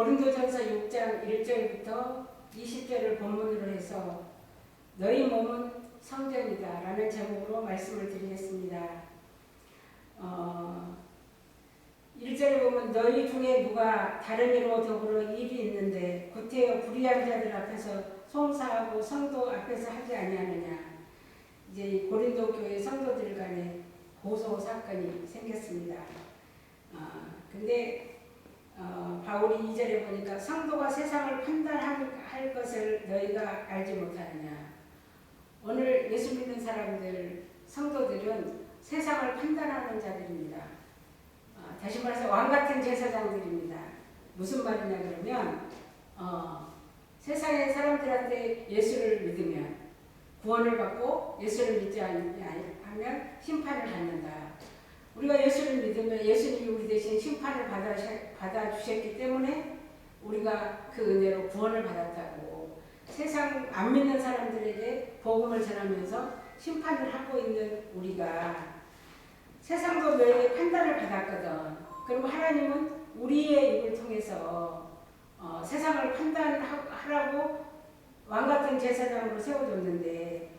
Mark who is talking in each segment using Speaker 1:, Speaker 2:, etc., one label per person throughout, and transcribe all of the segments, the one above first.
Speaker 1: 고린도전서 6장 1절부터 20절을 본문으로 해서 너희 몸은 성전이다 라는 제목으로 말씀을 드리겠습니다. 어, 1절에 보면 너희 중에 누가 다른 이로 더불어 일이 있는데 구태여 불의한 자들 앞에서 송사하고 성도 앞에서 하지 아니하느냐 이제 이 고린도 교회 성도들 간에 고소 사건이 생겼습니다. 아, 근데 어, 바울이 2절에 보니까 성도가 세상을 판단할 것을 너희가 알지 못하느냐. 오늘 예수 믿는 사람들, 성도들은 세상을 판단하는 자들입니다. 어, 다시 말해서 왕 같은 제사장들입니다. 무슨 말이냐 그러면 어, 세상의 사람들한테 예수를 믿으면 구원을 받고 예수를 믿지 않으면 심판을 받는다. 우리가 예수를 믿으면 예수님이 우리 대신 심판을 받아, 받아주셨기 때문에 우리가 그 은혜로 구원을 받았다고 세상 안 믿는 사람들에게 복음을 전하면서 심판을 하고 있는 우리가 세상도 너에게 판단을 받았거든. 그럼 하나님은 우리의 입을 통해서 어, 세상을 판단하라고 왕 같은 제사장으로 세워줬는데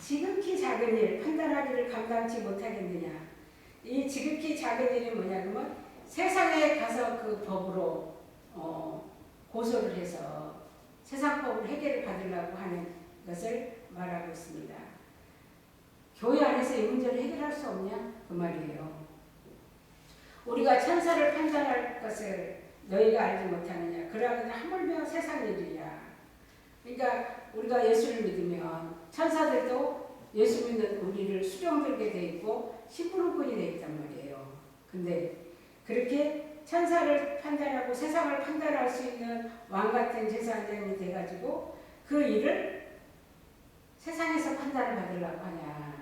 Speaker 1: 지극히 작은 일 판단하기를 감당치 못하겠느냐. 이 지극히 작은 일이 뭐냐 그러면 세상에 가서 그 법으로 어, 고소를 해서 세상 법을 해결을 받으려고 하는 것을 말하고 있습니다. 교회 안에서 이 문제를 해결할 수 없냐 그 말이에요. 우리가 천사를 판단할 것을 너희가 알지 못하느냐 그러면 하물며 세상 일이야. 그러니까 우리가 예수를 믿으면 천사들도 예수 믿는 우리를 수령들게 돼 있고 심부름꾼이 돼 있단 말이에요. 근데 그렇게 천사를 판단하고 세상을 판단할 수 있는 왕 같은 제사장이 돼가지고 그 일을 세상에서 판단을 받으려고 하냐.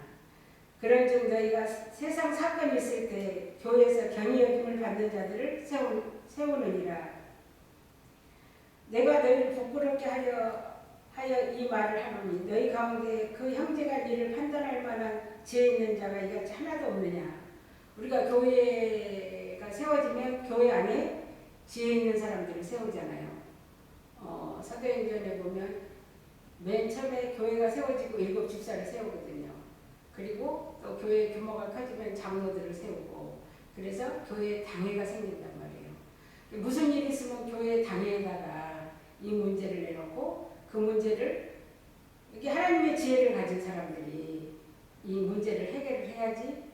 Speaker 1: 그런즉 너희가 세상 사건이 있을 때 교회에서 경의 여김을 받는 자들을 세우, 세우느니라. 내가 너희를 부끄럽게 하려 하여 이 말을 하노니 너희 가운데 그 형제가 이를 판단할 만한 지혜 있는 자가 이같이 하나도 없느냐? 우리가 교회가 세워지면 교회 안에 지혜 있는 사람들을 세우잖아요. 어, 사도행전에 보면 맨 처음에 교회가 세워지고 일곱 집사를 세우거든요. 그리고 또 교회 규모가 커지면 장로들을 세우고 그래서 교회 당회가 생긴단 말이에요. 무슨 일이 있으면 교회 당회에다가 이 문제를 내놓고 그 문제를 이게 하나님의 지혜를 가진 사람들이 이 문제를 해결을 해야지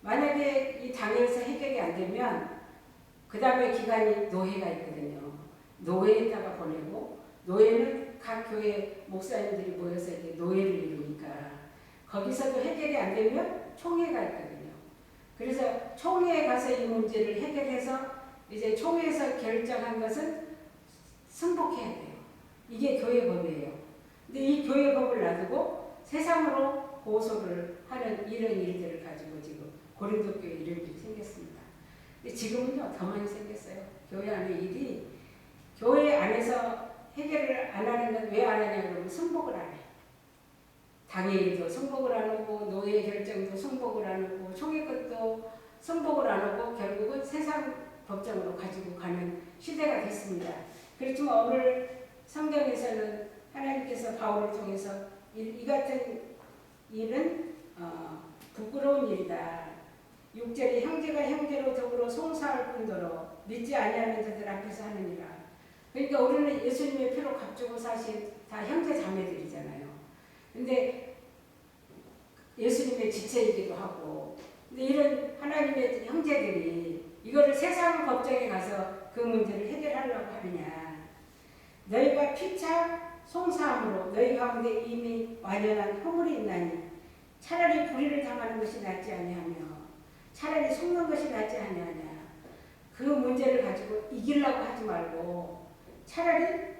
Speaker 1: 만약에 이 당에서 해결이 안 되면 그 다음에 기간이 노회가 있거든요. 노회에다가 보내고 노회는 각 교회 목사님들이 모여서 이렇게 노회를 이루니까 거기서도 해결이 안 되면 총회가 있거든요. 그래서 총회에 가서 이 문제를 해결해서 이제 총회에서 결정한 것은 승복해야 돼요. 이게 교회 법이에요. 근데 이 교회 법을 놔두고 세상으로 고소를 하는 이런 일들을 가지고 지금 고린도 교회 이런 일이 생겼습니다. 근데 지금은요 더 많이 생겼어요. 교회 안에 일이 교회 안에서 해결을 안 하는 건 왜 안 하냐 그러면 승복을 안 해. 당일도 승복을 안 하고 노예 결정도 승복을 안 하고 총회 것도 승복을 안 하고 결국은 세상 법정으로 가지고 가는 시대가 됐습니다. 그렇지만 오늘 성경에서는 하나님께서 바울을 통해서 이, 이 같은 일은 어, 부끄러운 일이다. 6절에 형제가 형제로 더불어 송사할 뿐더러 믿지 아니하는 자들 앞에서 하느니라. 그러니까 우리는 예수님의 피로 값주고 사신 다 형제 자매들이잖아요. 근데 예수님의 지체이기도 하고 근데 이런 하나님의 형제들이 이거를 세상 법정에 가서 그 문제를 해결하려고 하느냐. 너희가 피차 송사함으로 너희 가운데 이미 완연한 허물이 있나니 차라리 불의를 당하는 것이 낫지 아니하며 차라리 속는 것이 낫지 아니하냐 그 문제를 가지고 이기려고 하지 말고 차라리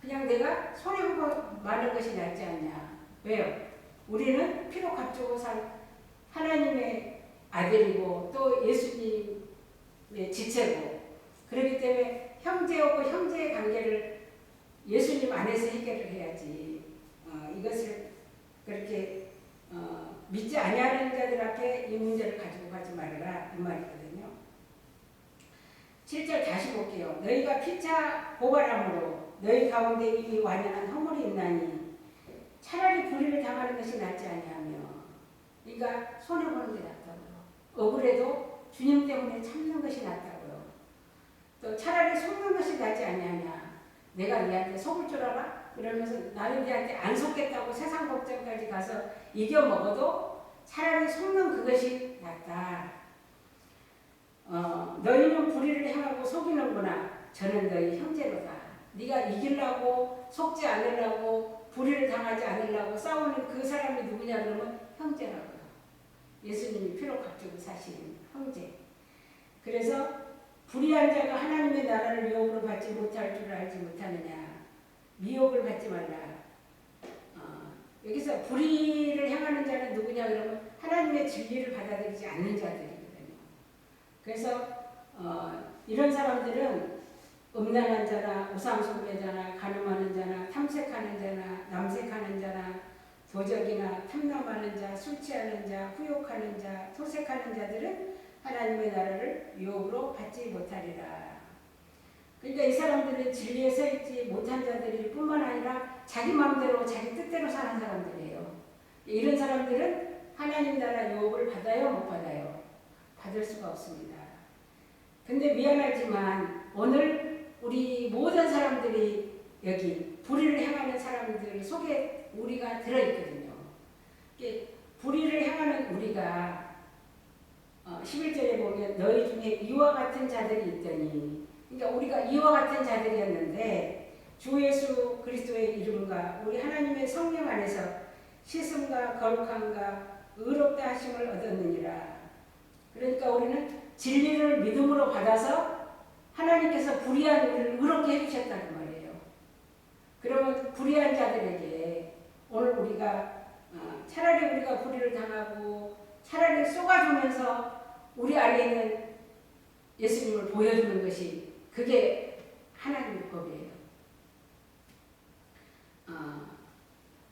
Speaker 1: 그냥 내가 손해보고 마는 것이 낫지 않냐 왜요? 우리는 피로 값주고 산 하나님의 아들이고 또 예수님의 지체고 그렇기 때문에 형제하고 형제의 관계를 예수님 안에서 해결을 해야지 어, 이것을 그렇게 어, 믿지 아니하는 자들 앞에 이 문제를 가지고 가지 말아라 이 말이거든요. 7절 다시 볼게요. 너희가 피차 고발함으로 너희 가운데 이 완연한 허물이 있나니 차라리 불의를 당하는 것이 낫지 아니하며 그러니까 손해보는 게 낫다고요. 억울해도 주님 때문에 참는 것이 낫다고요. 또 차라리 속는 것이 낫지 아니하냐 내가 네한테 속을 줄 알아? 그러면서 나는 네한테 안 속겠다고 세상 걱정까지 가서 이겨 먹어도 차라리 속는 그것이 낫다. 어, 너희는 불의를 행하고 속이는구나. 저는 너희 형제로다. 네가 이기려고 속지 않으려고 불의를 당하지 않으려고 싸우는 그 사람이 누구냐 그러면 형제라고요. 예수님이 피로 값주고 사신 형제. 그래서 불의한 자가 하나님의 나라를 미혹으로 받지 못할 줄 알지 못하느냐. 미혹을 받지 말라. 어, 여기서 불의를 행하는 자는 누구냐 그러면 하나님의 진리를 받아들이지 않는 자들이거든요. 그래서 어, 이런 사람들은 음란한 자나 우상숭배자나 가늠하는 자나 탐색하는 자나 남색하는 자나 도적이나 탐남하는 자, 술 취하는 자, 후욕하는 자, 토색하는 자들은 하나님의 나라를 유혹으로 받지 못하리라. 그러니까 이 사람들은 진리에 서 있지 못한 자들일 뿐만 아니라 자기 마음대로 자기 뜻대로 사는 사람들이에요. 이런 사람들은 하나님 나라 유혹을 받아요, 못 받아요? 받을 수가 없습니다. 근데 미안하지만 오늘 우리 모든 사람들이 여기 불의를 행하는 사람들 속에 우리가 들어있거든요. 불의를 행하는 우리가 어, 11절에 보면 너희 중에 이와 같은 자들이 있더니 그러니까 우리가 이와 같은 자들이었는데 주 예수 그리스도의 이름과 우리 하나님의 성령 안에서 씻음과 거룩함과 의롭다 하심을 얻었느니라. 그러니까 우리는 진리를 믿음으로 받아서 하나님께서 불의한 우리를 의롭게 해주셨다는 말이에요. 그러면 불의한 자들에게 오늘 우리가 어, 차라리 우리가 불의를 당하고 차라리 쏘아주면서 우리 안에 있는 예수님을 보여주는 것이 그게 하나님의 법이에요. 어,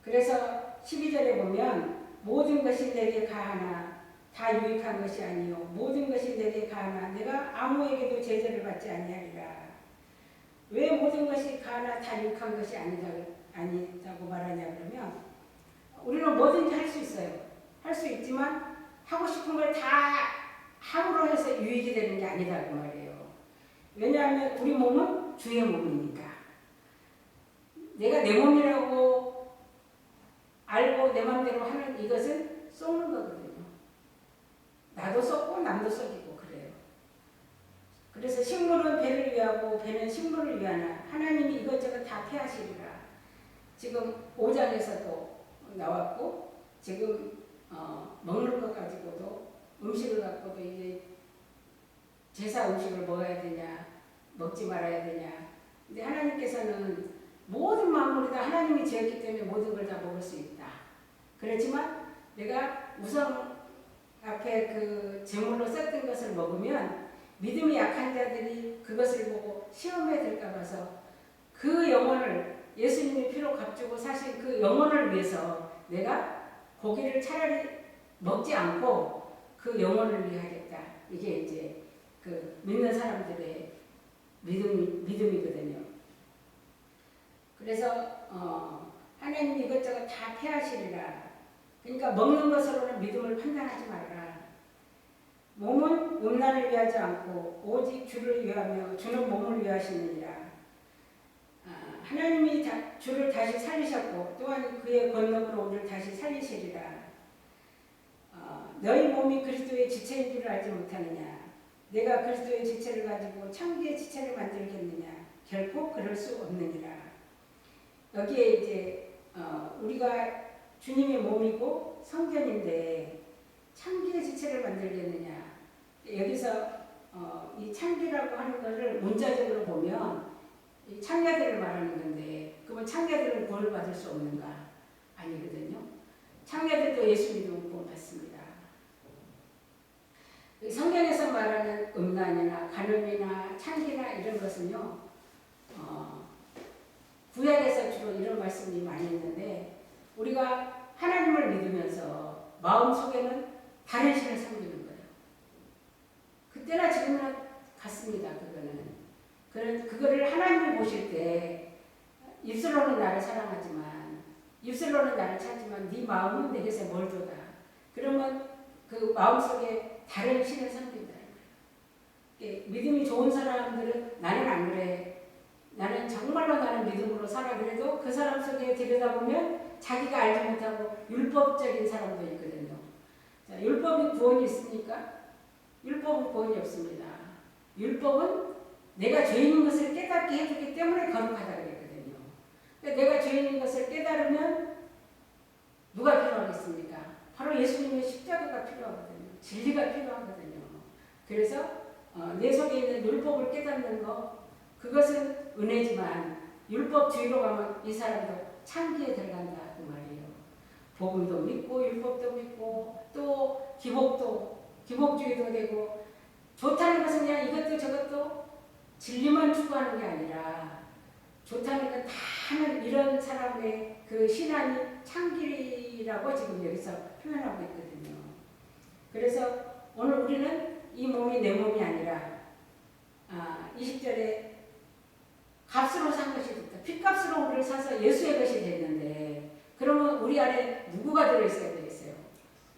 Speaker 1: 그래서 12절에 보면 모든 것이 내게 가하나 다 유익한 것이 아니요 모든 것이 내게 가하나 내가 아무에게도 제재를 받지 아니하리라. 왜 모든 것이 가하나 다 유익한 것이 아니다, 아니다고 말하냐 그러면 우리는 뭐든지 할 수 있어요. 할 수 있지만 하고 싶은 걸다 함으로 해서 유익이 되는 게 아니다고 말이에요. 왜냐하면 우리 몸은 주의 몸이니까. 내가 내 몸이라고 알고 내 마음대로 하는 이것은 쏘는 거거든요. 나도 쏘고 남도 쏘기고 그래요. 그래서 식물은 배를 위하고 배는 식물을 위하나 하나님이 이것저것 다 폐하시리라. 지금 5장에서도 나왔고 지금 어, 먹는 것 가지고도 음식을 갖고도 이제 제사 음식을 먹어야 되냐 먹지 말아야 되냐. 근데 하나님께서는 모든 만물이 다 하나님이 지었기 때문에 모든 걸 다 먹을 수 있다. 그렇지만 내가 우선 앞에 그 제물로 썼던 것을 먹으면 믿음이 약한 자들이 그것을 보고 시험에 들까 봐서 그 영혼을 예수님이 피로 값주고 사신 그 영혼을 위해서 내가 고기를 차라리 먹지 않고 그 영혼을 위하겠다. 이게 이제 그 믿는 사람들의 믿음, 믿음이거든요. 그래서 어, 하나님이 이것저것 다 폐하시리라. 그러니까 먹는 것으로는 믿음을 판단하지 말라. 몸은 음란을 위하지 않고 오직 주를 위하며 주는 몸을 위하시느니라. 아, 하나님이 다, 주를 다시 살리셨고 또한 그의 권능으로 오늘 다시 살리시리라. 어, 너희 몸이 그리스도의 지체인 줄 알지 못하느냐? 내가 그리스도의 지체를 가지고 창기의 지체를 만들겠느냐? 결코 그럴 수 없느니라. 여기에 이제 어, 우리가 주님의 몸이고 성전인데 창기의 지체를 만들겠느냐? 여기서 어, 이 창기라고 하는 것을 문자적으로 보면 이 창녀들을 말하는 건데 그러면 창녀들은 구원을 받을 수 없는가? 아니거든요. 창녀들도 예수 믿음을 구원받습니다. 성경에서 말하는 음란이나 간음이나 창기나 이런 것은요. 어, 구약에서 주로 이런 말씀이 많이 있는데 우리가 하나님을 믿으면서 마음 속에는 다른 신을 섬기는 거예요. 그때나 지금이나 같습니다. 그거는. 그런 그거를 하나님이 보실 때 입술로는 나를 사랑하지만 입술로는 나를 찾지만 네 마음은 내게서 멀도다. 그러면 그 마음속에 다른 신을 섬긴다. 예, 믿음이 좋은 사람들은 나는 안 그래. 나는 정말로 나는 믿음으로 살아 그래도 그 사람 속에 들여다보면 자기가 알지 못하고 율법적인 사람도 있거든요. 자, 율법이 구원이 있습니까? 율법은 구원이 없습니다. 율법은 내가 죄인인 것을 깨닫게 해주기 때문에 거룩하다 그랬거든요. 근데 내가 죄인인 것을 깨달으면 누가 필요하겠습니까? 바로 예수님의 십자가가 필요하거든요. 진리가 필요하거든요. 그래서 어, 내 속에 있는 율법을 깨닫는 거 그것은 은혜지만 율법주의로 가면 이 사람도 창기에 들어간다 그 말이에요. 복음도 믿고 율법도 믿고 또 기복도 기복주의도 되고 좋다는 것은 그냥 이것도 저것도 진리만 추구하는 게 아니라 좋다는 건 다는 이런 사람의 그 신앙이 창기라고 지금 여기서 표현하고 있거든요. 그래서 오늘 우리는 이 몸이 내 몸이 아니라 아, 20절에 값으로 산 것이 됐다. 핏값으로 우리를 사서 예수의 것이 됐는데 그러면 우리 안에 누구가 들어있어야 되겠어요?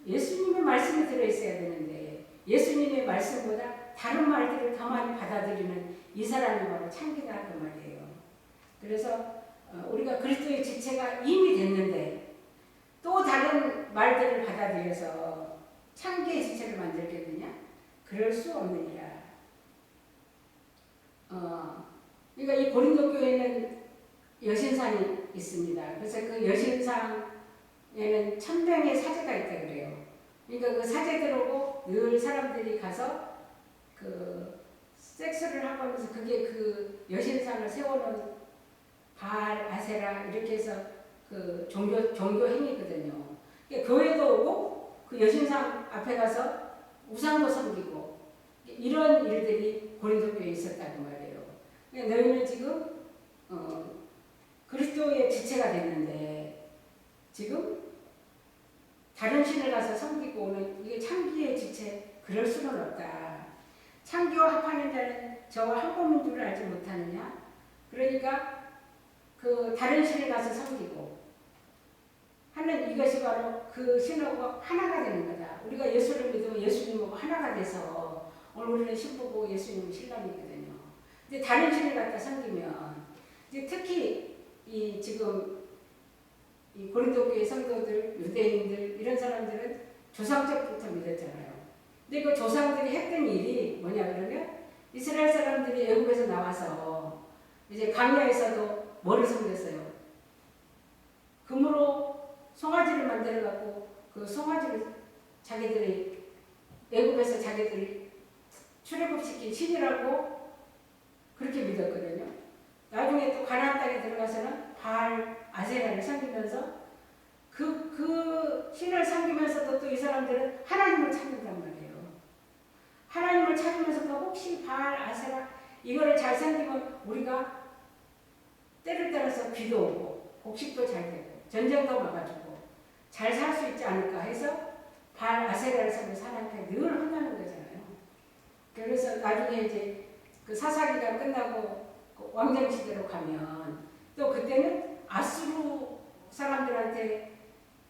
Speaker 1: 예수님의 말씀이 들어있어야 되는데 예수님의 말씀보다 다른 말들을 더 많이 받아들이는 이 사람이 바로 창기다 그 말이에요. 그래서 어, 우리가 그리스도의 지체가 이미 됐는데 또 다른 말들을 받아들여서 창기의 지체를 만들겠느냐? 그럴 수 없느니라. 어, 그러니까 이 고린도 교회는 여신상이 있습니다. 그래서 그 여신상에는 천명의 사제가 있다 그래요. 그러니까 그 사제들하고 늘 사람들이 가서 그 섹스를 하고 하면서 그게 그 여신상을 세워놓은 바알, 아세라 이렇게 해서 그 종교 종교 행위거든요. 그러니까 교회도 오고 그 여신상 앞에 가서 우상도 섬기고 이런 일들이 고린도 교회에 있었다는 말이에요. 그러니까 너희는 지금 어, 그리스도의 지체가 됐는데 지금 다른 신을 가서 섬기고 오는 이게 창기의 지체 그럴 수는 없다. 창기와 합하는 자는 저와 한 몸인 줄 알지 못하느냐? 그러니까 그 다른 신을 가서 섬기고 하는 이것이 바로 그 신하고 하나가 되는 거다. 우리가 예수를 믿으면 예수님하고 하나가 돼서 오늘 우리는 신부고 예수님은 신랑이거든요. 근데 다른 신을 갖다 섬기면 이제 특히 이 지금 이 고린도 교회 성도들, 유대인들 이런 사람들은 조상적부터 믿었잖아요. 근데 그 조상들이 했던 일이 뭐냐 그러면 이스라엘 사람들이 애국에서 나와서 이제 강야에서도 뭐를 섬겼어요? 금으로 송아지를 만들어 갖고 그 송아지를 자기들이 애국에서 자기들이 출애굽시킨 신이라고 그렇게 믿었거든요. 나중에 또 가나안 땅에 들어가서는 바알 아세라를 섬기면서 그, 그 신을 섬기면서도 또 이 사람들은 하나님을 찾는단 말이에요. 하나님을 찾으면서도 혹시 바알 아세라 이거를 잘 섬기면 우리가 때를 따라서 비도 오고 곡식도 잘 되고 전쟁도 막아주고 잘 살 수 있지 않을까 해서 바알 아세라를 섬겨서 하나님께 늘 혼나는 거잖아요. 그래서 나중에 이제 그 사사기가 끝나고 그 왕정 시대로 가면 또 그때는 아수르 사람들한테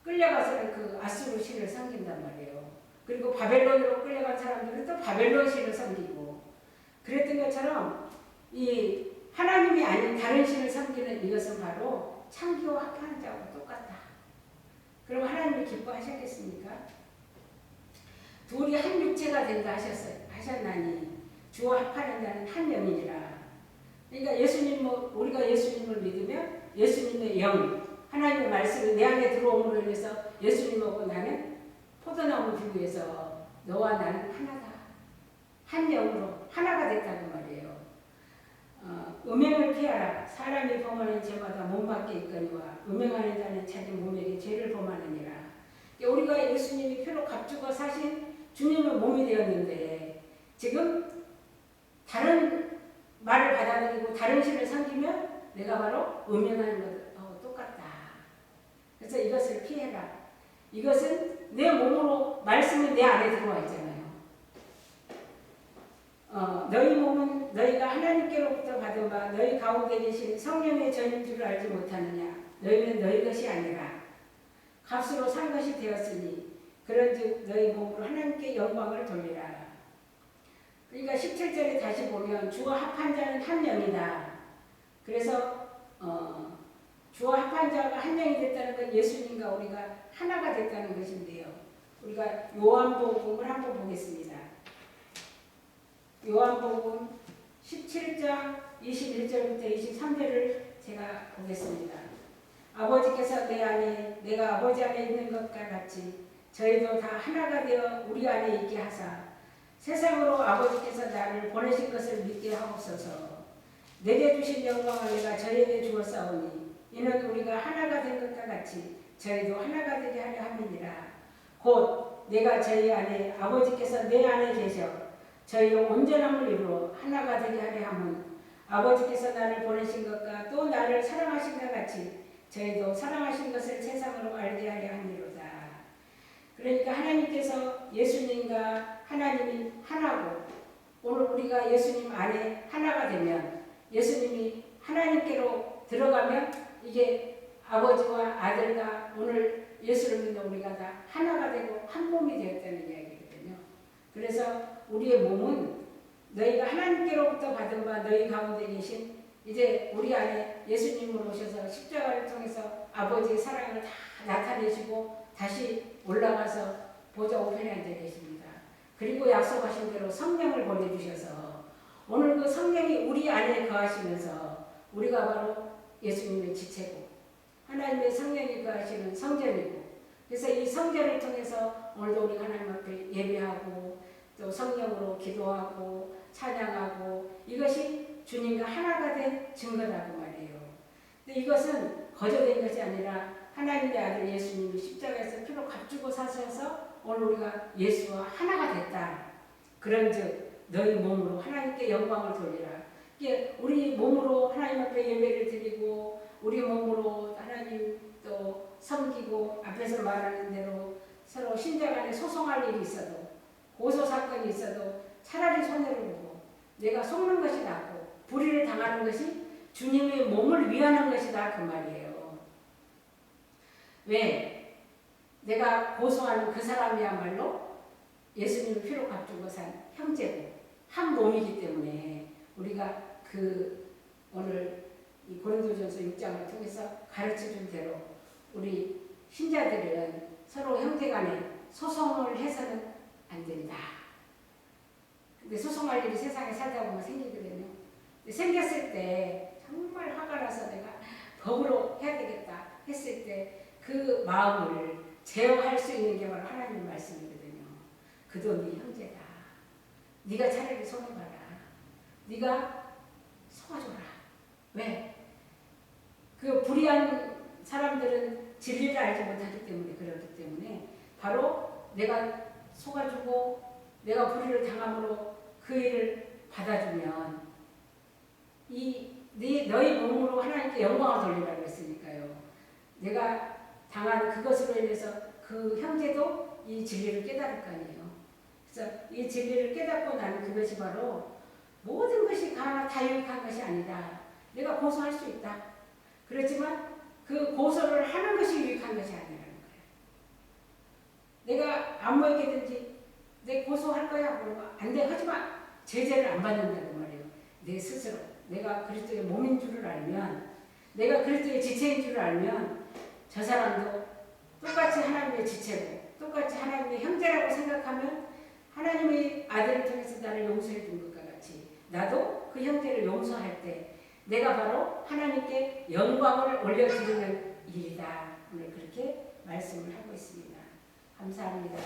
Speaker 1: 끌려가서는 그 아수르 신을 섬긴단 말이에요. 그리고 바벨론으로 끌려간 사람들은 또 바벨론 신을 섬기고 그랬던 것처럼 이 하나님이 아닌 다른 신을 섬기는 이것은 바로 창기와 합하는 자와 똑같다. 그럼 하나님이 기뻐하셨겠습니까? 둘이 한 육체가 된다 하셨어요. 하셨나니 주와 합하는 자는 한 영이니라. 그러니까 예수님 뭐 우리가 예수님을 믿으면 예수님의 영 하나님의 말씀이 내 안에 들어옴으로 인해서 예수님하고 나는 포도나무 비유에서 너와 나는 하나다. 한 영으로 하나가 됐다는 말이에요. 어, 음행을 피하라. 사람이 범하는 죄마다 몸밖에 있거니와 음행하는 자는 자기 몸에게 죄를 범하느니라. 우리가 예수님이 표로 값주고 사신 주님의 몸이 되었는데 지금 다른 말을 받아들이고 다른 신을 섬기면 내가 바로 음행하는 것하고 똑같다. 그래서 이것을 피해라. 이것은 내 몸으로 말씀이 내 안에 들어와 있잖아요. 어, 너희 몸은 너희가 하나님께로부터 받은 바 너희 가운데 계신 성령의 전인 줄 알지 못하느냐? 너희는 너희 것이 아니라 값으로 산 것이 되었으니 그런즉 너희 몸으로 하나님께 영광을 돌리라. 그러니까 17절에 다시 보면 주와 합한 자는 한 영이다. 그래서 어, 주와 합한 자가 한 영이 됐다는 건 예수님과 우리가 하나가 됐다는 것인데요. 우리가 요한복음을 한번 보겠습니다. 요한복음 17장 21절부터 23절을 제가 보겠습니다. 아버지께서 내 안에 내가 아버지 안에 있는 것과 같이 저희도 다 하나가 되어 우리 안에 있게 하사 세상으로 아버지께서 나를 보내신 것을 믿게 하옵소서. 내게 주신 영광을 내가 저희에게 주었사오니 이는 우리가 하나가 된 것과 같이 저희도 하나가 되게 하려 함이니라. 곧 내가 저희 안에 아버지께서 내 안에 계셔 저희로 온전함을 이루어 하나가 되게 하려 함은 아버지께서 나를 보내신 것과 또 나를 사랑하신 것 같이 저희도 사랑하신 것을 세상으로 알게 하려 함이로다. 그러니까 하나님께서 예수님과 하나님이 하나고 오늘 우리가 예수님 안에 하나가 되면 예수님이 하나님께로 들어가면 이게 아버지와 아들과 오늘 예수를 믿는 우리가 다 하나가 되고 한 몸이 되었다는 이야기거든요. 그래서 우리의 몸은 너희가 하나님께로부터 받은 바 너희 가운데 계신 이제 우리 안에 예수님으로 오셔서 십자가를 통해서 아버지의 사랑을 다 나타내시고 다시 올라가서 보좌 우편에 앉아 계십니다. 그리고 약속하신 대로 성령을 보내주셔서 오늘 그 성령이 우리 안에 거하시면서 우리가 바로 예수님의 지체고 하나님의 성령이 거하시는 성전이고 그래서 이 성전을 통해서 오늘도 우리가 하나님 앞에 예배하고 또 성령으로 기도하고 찬양하고 이것이 주님과 하나가 된 증거라고 말이에요. 근데 이것은 거저된 것이 아니라 하나님의 아들 예수님이 십자가에서 피로 값주고 사셔서 오늘 우리가 예수와 하나가 됐다. 그런즉 너희 몸으로 하나님께 영광을 돌리라. 이게 우리 몸으로 하나님 앞에 예배를 드리고 우리 몸으로 하나님 또 섬기고 앞에서 말하는 대로 서로 신자 간에 소송할 일이 있어도 고소 사건이 있어도 차라리 손해를 보고 내가 속는 것이 낫고 불의를 당하는 것이 주님의 몸을 위하는 것이다 그 말이에요. 왜? 내가 고소하는 그 사람이야말로 예수님을 피로 값주고 산 형제고 한 몸이기 때문에 우리가 그 오늘 이 고린도전서 6장을 통해서 가르쳐준 대로 우리 신자들은 서로 형제 간에 소송을 해서는 안 된다. 근데 소송할 일이 세상에 살다 보면 생기거든요. 생겼을 때 정말 화가 나서 내가 법으로 해야 되겠다 했을 때 그 마음을 제어할 수 있는 게 바로 하나님 말씀이거든요. 그도 네 형제다. 네가 차라리 손을 봐라. 네가 속아줘라. 왜? 그 불의한 사람들은 진리를 알지 못하기 때문에 그렇기 때문에 바로 내가 속아주고 내가 불의를 당함으로 그 일을 받아주면 이 네, 너희 몸으로 하나님께 영광을 돌리라고 했으니까요. 내가 당한 그것으로 인해서 그 형제도 이 진리를 깨달을 거 아니에요. 그래서 이 진리를 깨닫고 나는 그것이 바로 모든 것이 다 유익한 것이 아니다. 내가 고소할 수 있다. 그렇지만 그 고소를 하는 것이 유익한 것이 아니라는 거예요. 내가 아무에게든지 내 고소할 거야. 그러고 안 돼. 하지만 제재를 안 받는다고 말이에요. 내 스스로. 내가 그리스도의 몸인 줄을 알면 내가 그리스도의 지체인 줄을 알면 저 사람도 똑같이 하나님의 지체고 똑같이 하나님의 형제라고 생각하면 하나님의 아들을 통해서 나를 용서해 준 것과 같이 나도 그 형제를 용서할 때 내가 바로 하나님께 영광을 올려드리는 일이다. 오늘 그렇게 말씀을 하고 있습니다. 감사합니다.